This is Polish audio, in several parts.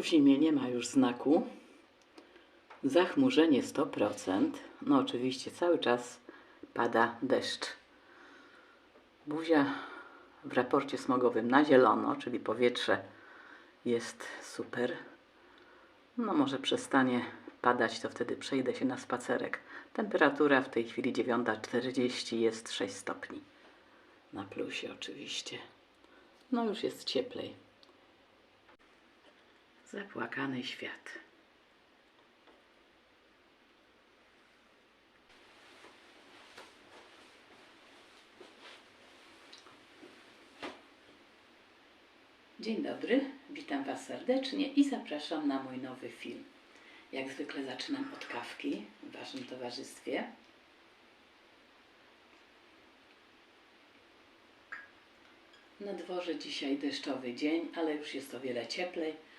w zimie nie ma już znaku. Zachmurzenie 100%. No oczywiście cały czas pada deszcz. Buzia w raporcie smogowym na zielono, czyli powietrze jest super. No może przestanie padać, to wtedy przejdę się na spacerek. Temperatura w tej chwili 9.40 jest 6 stopni. Na plusie oczywiście. No już jest cieplej. Zapłakany świat. Dzień dobry, witam Was serdecznie i zapraszam na mój nowy film. Jak zwykle zaczynam od kawki w Waszym towarzystwie. Na dworze dzisiaj deszczowy dzień, ale już jest o wiele cieplej.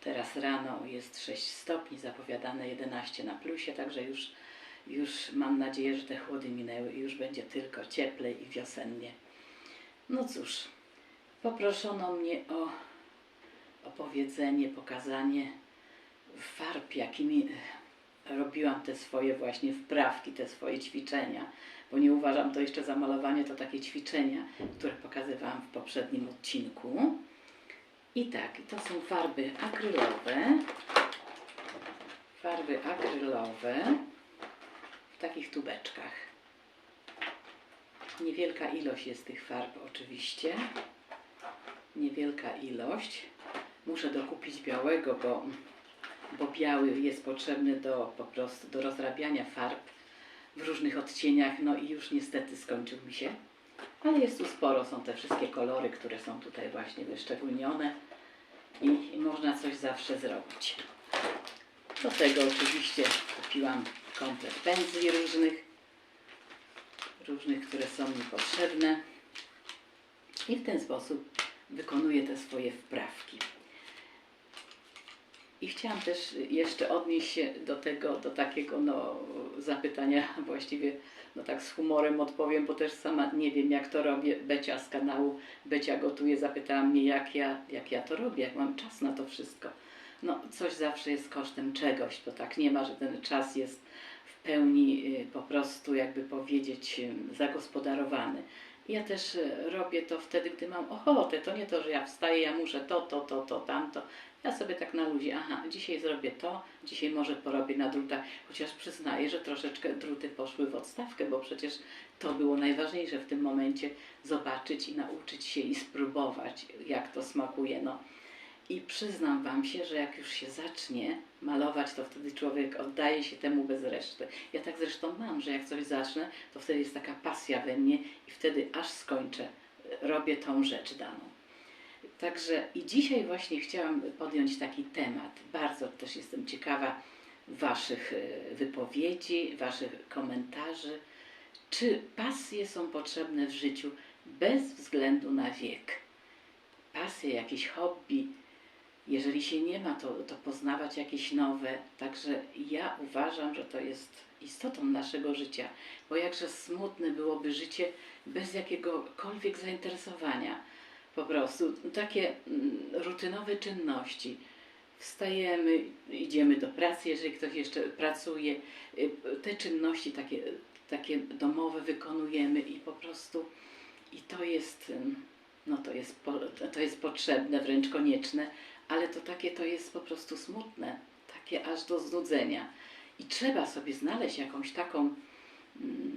Teraz rano jest 6 stopni, zapowiadane 11 na plusie, także już, już mam nadzieję, że te chłody minęły i już będzie tylko cieplej i wiosennie. No cóż, poproszono mnie o opowiedzenie, pokazanie farb, jakimi e, robiłam te swoje właśnie wprawki, te swoje ćwiczenia, bo nie uważam to jeszcze za malowanie, to takie ćwiczenia, które pokazywałam w poprzednim odcinku. I tak, to są farby akrylowe, farby akrylowe w takich tubeczkach. Niewielka ilość jest tych farb oczywiście, niewielka ilość. Muszę dokupić białego, bo bo biały jest potrzebny do po prostu do rozrabiania farb w różnych odcieniach, no i już niestety skończył mi się. Ale jest tu sporo, są te wszystkie kolory, które są tutaj właśnie wyszczególnione i można coś zawsze zrobić. Do tego oczywiście kupiłam komplet pędzli różnych, różnych, które są mi potrzebne i w ten sposób wykonuję te swoje wprawki. I chciałam też jeszcze odnieść się do tego, do takiego no, zapytania właściwie, no tak z humorem odpowiem, bo też sama nie wiem jak to robię. Becia z kanału Becia Gotuje zapytała mnie jak ja, jak ja to robię, jak mam czas na to wszystko. No coś zawsze jest kosztem czegoś, to tak nie ma, że ten czas jest w pełni y, po prostu jakby powiedzieć y, zagospodarowany. Ja też y, robię to wtedy, gdy mam ochotę. To nie to, że ja wstaję, ja muszę to, to, to, to, tamto. Ja sobie tak na luzie, aha, dzisiaj zrobię to, dzisiaj może porobię na drutach, chociaż przyznaję, że troszeczkę druty poszły w odstawkę, bo przecież to było najważniejsze w tym momencie, zobaczyć i nauczyć się i spróbować, jak to smakuje. No. I przyznam Wam się, że jak już się zacznie malować, to wtedy człowiek oddaje się temu bez reszty. Ja tak zresztą mam, że jak coś zacznę, to wtedy jest taka pasja we mnie i wtedy aż skończę, robię tą rzecz daną. Także i dzisiaj właśnie chciałam podjąć taki temat. Bardzo też jestem ciekawa Waszych e, wypowiedzi, Waszych komentarzy. Czy pasje są potrzebne w życiu bez względu na wiek? Pasje, jakieś hobby, jeżeli się nie ma, to, to poznawać jakieś nowe. Także ja uważam, że to jest istotą naszego życia, bo jakże smutne byłoby życie bez jakiegokolwiek zainteresowania po prostu takie mm, rutynowe czynności. Wstajemy, idziemy do pracy, jeżeli ktoś jeszcze pracuje, y, te czynności takie, takie domowe wykonujemy i po prostu i to jest, no to jest, to jest potrzebne, wręcz konieczne, ale to takie to jest po prostu smutne, takie aż do znudzenia. I trzeba sobie znaleźć jakąś taką mm,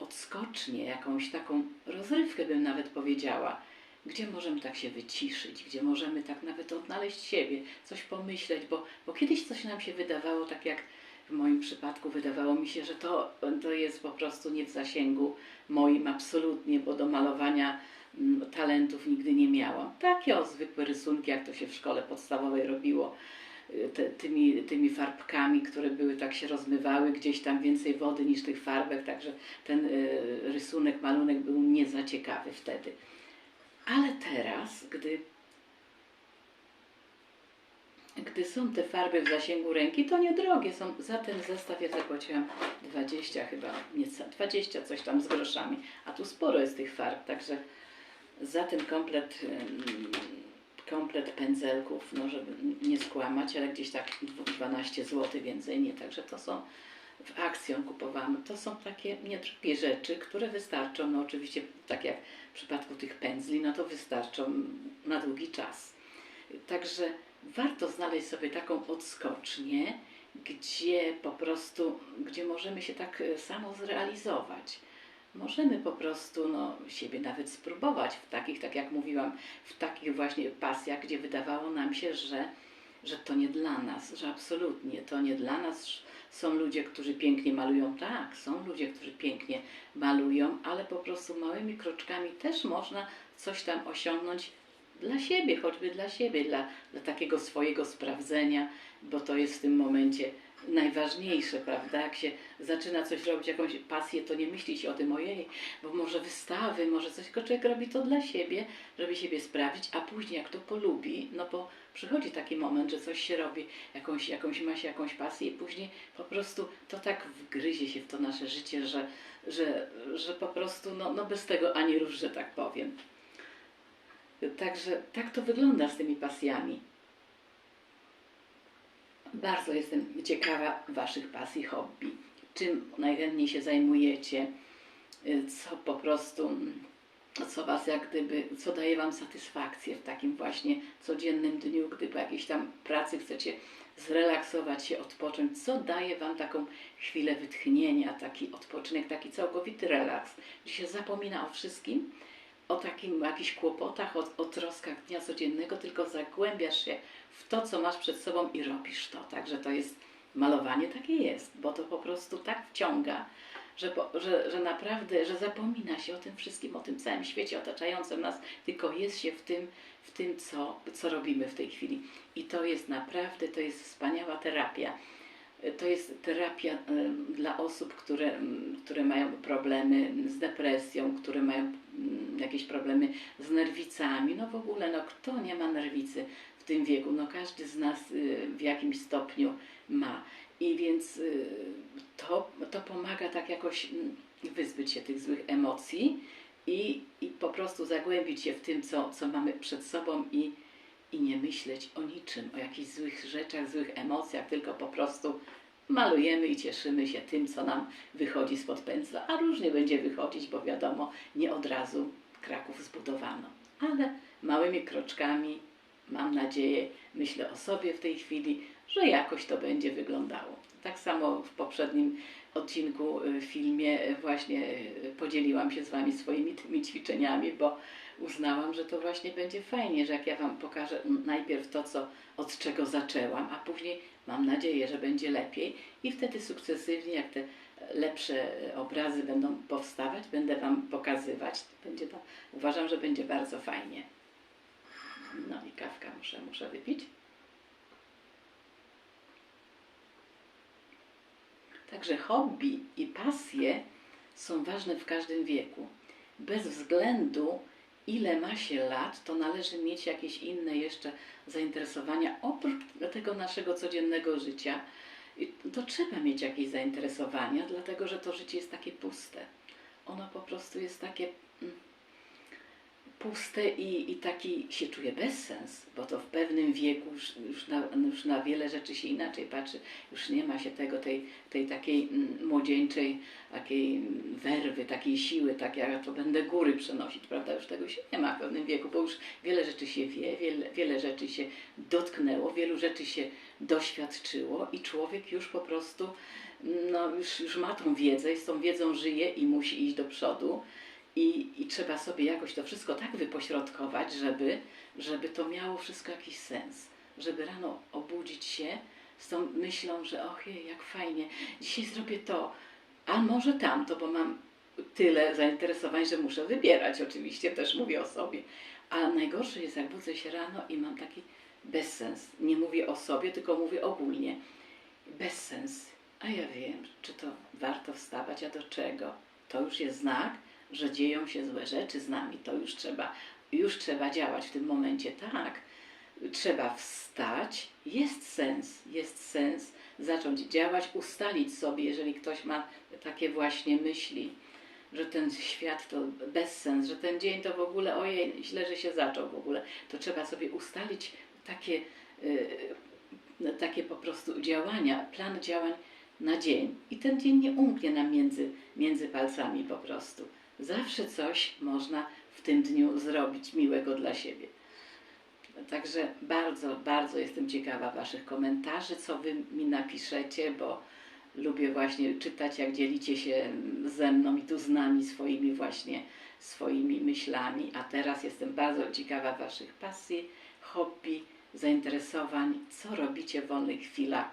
odskocznię, jakąś taką rozrywkę, bym nawet powiedziała gdzie możemy tak się wyciszyć, gdzie możemy tak nawet odnaleźć siebie, coś pomyśleć, bo, bo kiedyś coś nam się wydawało, tak jak w moim przypadku wydawało mi się, że to, to jest po prostu nie w zasięgu moim absolutnie, bo do malowania mm, talentów nigdy nie miałam. Takie o zwykłe rysunki, jak to się w szkole podstawowej robiło, y, te, tymi, tymi farbkami, które były tak się rozmywały, gdzieś tam więcej wody niż tych farbek, także ten y, rysunek, malunek był nie za ciekawy wtedy. Ale teraz, gdy, gdy są te farby w zasięgu ręki, to niedrogie są. Za ten zestaw ja zapłaciłam 20 chyba, nieco, 20 coś tam z groszami. A tu sporo jest tych farb, także za ten komplet komplet pędzelków, no żeby nie skłamać, ale gdzieś tak 12 zł więcej nie, także to są w akcją kupowałam. To są takie niedrogie rzeczy, które wystarczą, no oczywiście tak jak w przypadku tych pędzli, no to wystarczą na długi czas. Także warto znaleźć sobie taką odskocznię, gdzie po prostu, gdzie możemy się tak e, samo zrealizować. Możemy po prostu no, siebie nawet spróbować w takich, tak jak mówiłam, w takich właśnie pasjach, gdzie wydawało nam się, że, że to nie dla nas, że absolutnie to nie dla nas. Są ludzie, którzy pięknie malują, tak, są ludzie, którzy pięknie malują, ale po prostu małymi kroczkami też można coś tam osiągnąć dla siebie, choćby dla siebie, dla, dla takiego swojego sprawdzenia, bo to jest w tym momencie najważniejsze, prawda? Jak się zaczyna coś robić, jakąś pasję, to nie myśli się o tym, ojej, bo może wystawy, może coś, tylko człowiek robi to dla siebie, żeby siebie sprawdzić, a później jak to polubi, no bo przychodzi taki moment, że coś się robi, jakąś, jakąś ma się jakąś pasję i później po prostu to tak wgryzie się w to nasze życie, że, że, że po prostu no, no bez tego ani rusz, że tak powiem. Także tak to wygląda z tymi pasjami. Bardzo jestem ciekawa Waszych pasji, hobby. Czym najchętniej się zajmujecie, y, co po prostu, mm, co Was jak gdyby, co daje Wam satysfakcję w takim właśnie codziennym dniu, gdy po jakiejś tam pracy chcecie zrelaksować się, odpocząć, co daje Wam taką chwilę wytchnienia, taki odpoczynek, taki całkowity relaks, gdzie się zapomina o wszystkim, o takim jakichś kłopotach, o, o troskach dnia codziennego, tylko zagłębiasz się w to, co masz przed sobą i robisz to. Także to jest malowanie, takie jest, bo to po prostu tak wciąga, że, że, że naprawdę, że zapomina się o tym wszystkim, o tym całym świecie otaczającym nas, tylko jest się w tym, w tym co, co robimy w tej chwili. I to jest naprawdę, to jest wspaniała terapia. To jest terapia dla osób, które, które mają problemy z depresją, które mają jakieś problemy z nerwicami. No w ogóle, no kto nie ma nerwicy w tym wieku? No każdy z nas y, w jakimś stopniu ma. I więc y, to, to pomaga tak jakoś mm, wyzbyć się tych złych emocji i, i po prostu zagłębić się w tym, co, co mamy przed sobą i, i nie myśleć o niczym, o jakichś złych rzeczach, złych emocjach, tylko po prostu malujemy i cieszymy się tym, co nam wychodzi spod pędzla, a różnie będzie wychodzić, bo wiadomo, nie od razu Kraków zbudowano, ale małymi kroczkami, mam nadzieję, myślę o sobie w tej chwili, że jakoś to będzie wyglądało. Tak samo w poprzednim odcinku, y, filmie y, właśnie y, podzieliłam się z Wami swoimi tymi ćwiczeniami, bo uznałam, że to właśnie będzie fajnie, że jak ja Wam pokażę najpierw to, co, od czego zaczęłam, a później mam nadzieję, że będzie lepiej i wtedy sukcesywnie, jak te lepsze obrazy będą powstawać, będę Wam pokazywać. Będzie to, uważam, że będzie bardzo fajnie. No i kawka muszę, muszę wypić. Także hobby i pasje są ważne w każdym wieku. Bez względu, ile ma się lat, to należy mieć jakieś inne jeszcze zainteresowania oprócz tego naszego codziennego życia. I to trzeba mieć jakieś zainteresowania, dlatego że to życie jest takie puste. Ono po prostu jest takie mm, puste i, i taki się czuje bezsens, bo to w pewnym wieku już, już, na, już na wiele rzeczy się inaczej patrzy, już nie ma się tego, tej, tej takiej mm, młodzieńczej, takiej mm, werwy, takiej siły, tak ja to będę góry przenosić, prawda, już tego się nie ma w pewnym wieku, bo już wiele rzeczy się wie, wiele, wiele rzeczy się dotknęło, wielu rzeczy się doświadczyło i człowiek już po prostu no, już, już ma tą wiedzę i z tą wiedzą żyje i musi iść do przodu. I, I trzeba sobie jakoś to wszystko tak wypośrodkować, żeby, żeby to miało wszystko jakiś sens. Żeby rano obudzić się z tą myślą, że och, jej, jak fajnie, dzisiaj zrobię to, a może tamto, bo mam tyle zainteresowań, że muszę wybierać. Oczywiście też mówię o sobie. A najgorsze jest, jak budzę się rano i mam taki bezsens. Nie mówię o sobie, tylko mówię ogólnie. Bezsens. A ja wiem, czy to warto wstawać, a do czego? To już jest znak, że dzieją się złe rzeczy z nami. To już trzeba, już trzeba działać w tym momencie. Tak, trzeba wstać. Jest sens, jest sens zacząć działać, ustalić sobie, jeżeli ktoś ma takie właśnie myśli, że ten świat to bezsens, że ten dzień to w ogóle, ojej, źle, że się zaczął w ogóle, to trzeba sobie ustalić takie, y, takie po prostu działania, plan działań na dzień. I ten dzień nie umknie nam między, między palcami po prostu. Zawsze coś można w tym dniu zrobić miłego dla siebie. Także bardzo, bardzo jestem ciekawa Waszych komentarzy, co Wy mi napiszecie, bo lubię właśnie czytać, jak dzielicie się ze mną i tu z nami swoimi właśnie swoimi myślami. A teraz jestem bardzo ciekawa Waszych pasji, hobby, zainteresowań, co robicie w wolnych chwilach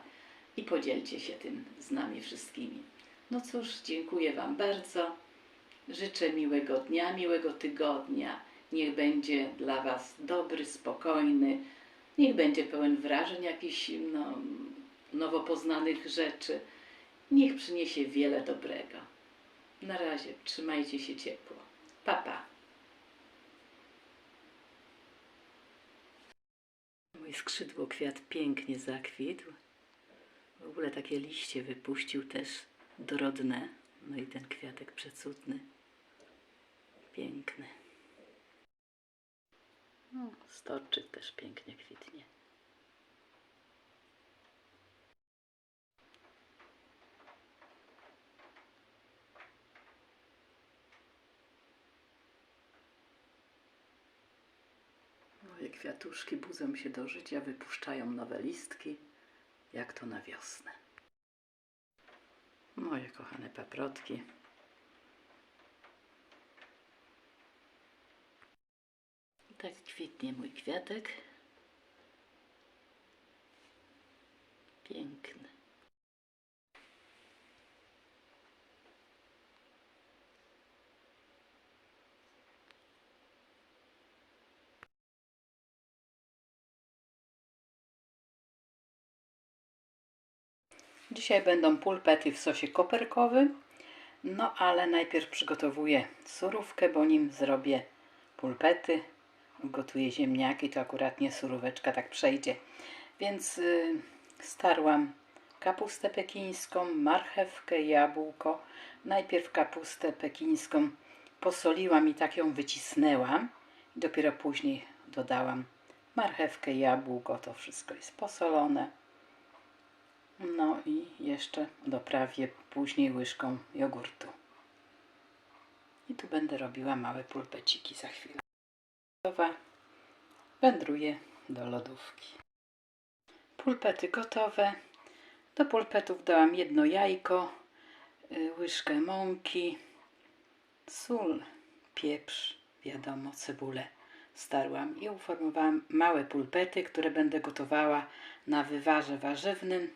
i podzielcie się tym z nami wszystkimi. No cóż, dziękuję Wam bardzo. Życzę miłego dnia, miłego tygodnia. Niech będzie dla Was dobry, spokojny. Niech będzie pełen wrażeń, jakichś no, nowo poznanych rzeczy. Niech przyniesie wiele dobrego. Na razie, trzymajcie się ciepło. Pa, pa. Mój skrzydło kwiat pięknie zakwitł. W ogóle takie liście wypuścił też dorodne. No i ten kwiatek przecudny. Piękny. No, też pięknie kwitnie. Moje kwiatuszki budzą się do życia, wypuszczają nowe listki, jak to na wiosnę. Moje kochane paprotki. Tak kwitnie mój kwiatek. Piękny. Dzisiaj będą pulpety w sosie koperkowym. No ale najpierw przygotowuję surówkę, bo nim zrobię pulpety. Gotuję ziemniaki, to akurat nie suróweczka tak przejdzie. Więc y, starłam kapustę pekińską, marchewkę, jabłko. Najpierw kapustę pekińską posoliłam i tak ją wycisnęłam. Dopiero później dodałam marchewkę, jabłko. To wszystko jest posolone. No i jeszcze doprawię później łyżką jogurtu. I tu będę robiła małe pulpeciki za chwilę. Gotowa. Wędruję do lodówki. Pulpety gotowe. Do pulpetów dałam jedno jajko, y, łyżkę mąki, sól, pieprz, wiadomo, cebulę starłam i uformowałam małe pulpety, które będę gotowała na wywarze warzywnym.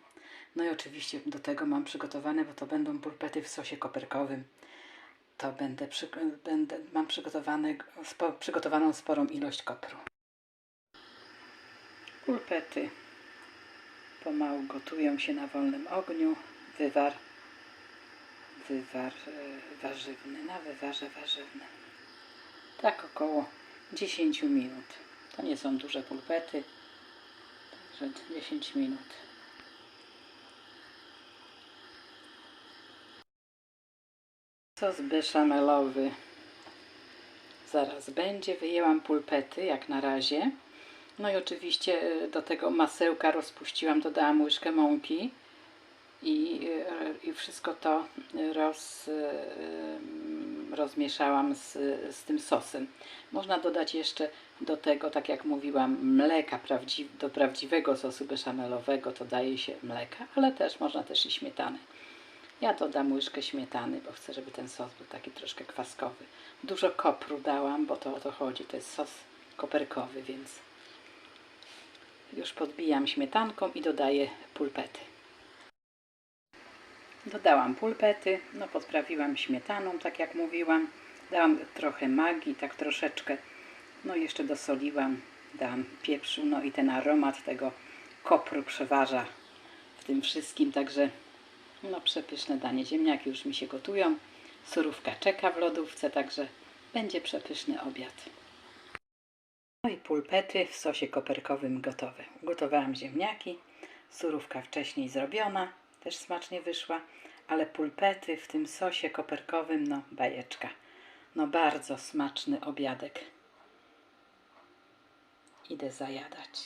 No i oczywiście do tego mam przygotowane, bo to będą pulpety w sosie koperkowym. To będę, będę mam przygotowane, spo, przygotowaną sporą ilość kopru. Pulpety pomału gotują się na wolnym ogniu. Wywar, wywar e, warzywny, na wywarze warzywnym. Tak około 10 minut. To nie są duże pulpety, także 10 minut. Sos beszamelowy zaraz będzie. Wyjęłam pulpety, jak na razie. No i oczywiście e, do tego masełka rozpuściłam, dodałam łyżkę mąki i, e, i wszystko to roz, e, rozmieszałam z, z tym sosem. Można dodać jeszcze do tego, tak jak mówiłam, mleka do prawdziwego sosu beszamelowego to daje się mleka, ale też można też i śmietany. Ja dodam łyżkę śmietany, bo chcę, żeby ten sos był taki troszkę kwaskowy. Dużo kopru dałam, bo to o to chodzi. To jest sos koperkowy, więc już podbijam śmietanką i dodaję pulpety. Dodałam pulpety, no podprawiłam śmietaną, tak jak mówiłam. Dałam trochę magii, tak troszeczkę. No jeszcze dosoliłam, dałam pieprzu, no i ten aromat tego kopru przeważa w tym wszystkim, także no przepyszne danie. Ziemniaki już mi się gotują. Surówka czeka w lodówce, także będzie przepyszny obiad. No i pulpety w sosie koperkowym gotowe. Ugotowałam ziemniaki. Surówka wcześniej zrobiona, też smacznie wyszła. ale pulpety w tym sosie koperkowym, no bajeczka. No bardzo smaczny obiadek. Idę zajadać.